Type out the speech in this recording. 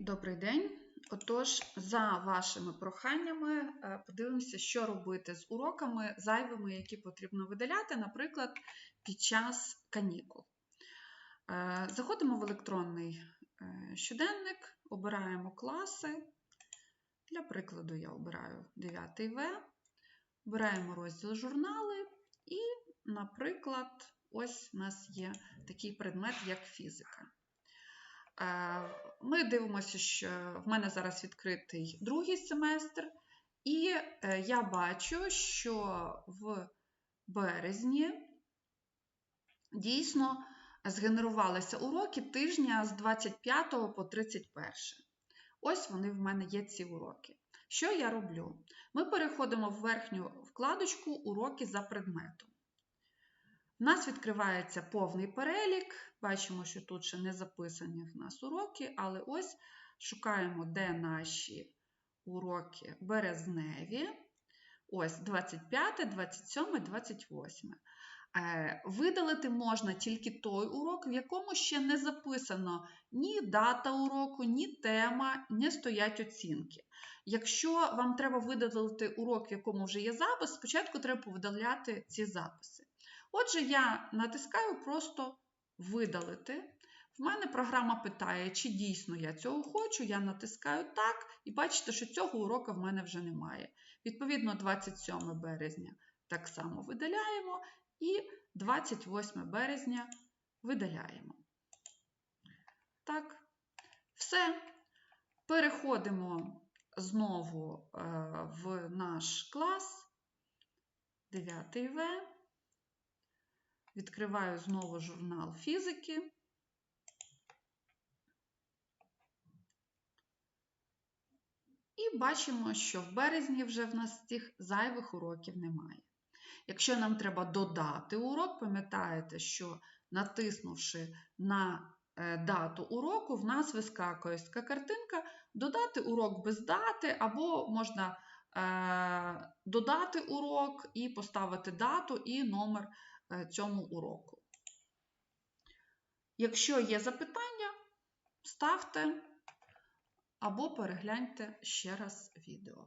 Добрий день. Отож, за вашими проханнями, е, подивимося, що робити з уроками зайвими, які потрібно видаляти, наприклад, під час канікул. Е, Заходимо в електронний е, щоденник, обираємо класи. Для прикладу, я обираю 9 В, обираємо розділ журнали, і, наприклад, ось у нас є такий предмет, як фізика. Е, Ми дивимося, що в мене зараз відкритий другий семестр, і е, я бачу, що в березні дійсно згенерувалися уроки тижня з 25 по 31. Ось вони в мене є ці уроки. Що я роблю? Ми переходимо в верхню вкладочку Уроки за предметом. У нас відкривається повний перелік. Бачимо, що тут ще не записані в нас уроки, але ось шукаємо, де наші уроки березневі. Ось 25, 27, 28. Видалити можна тільки той урок, в якому ще не записано ні дата уроку, ні тема, не стоять оцінки. Якщо вам треба видалити урок, в якому вже є запис, спочатку треба повидаляти ці записи. Отже, я натискаю просто видалити. В мене програма питає, чи дійсно я цього хочу. Я натискаю так, і бачите, що цього уроку в мене вже немає. Відповідно, 27 березня так само видаляємо, і 28 березня видаляємо. Так, все. Переходимо знову в наш клас 9 В. Відкриваю знову журнал фізики. І бачимо, що в березні вже в нас цих зайвих уроків немає. Якщо нам треба додати урок, пам'ятаєте, що натиснувши на дату уроку, в нас вискакує така картинка додати урок без дати, або можна е, додати урок і поставити дату і номер цьому уроку. Якщо є запитання, ставте або перегляньте ще раз відео.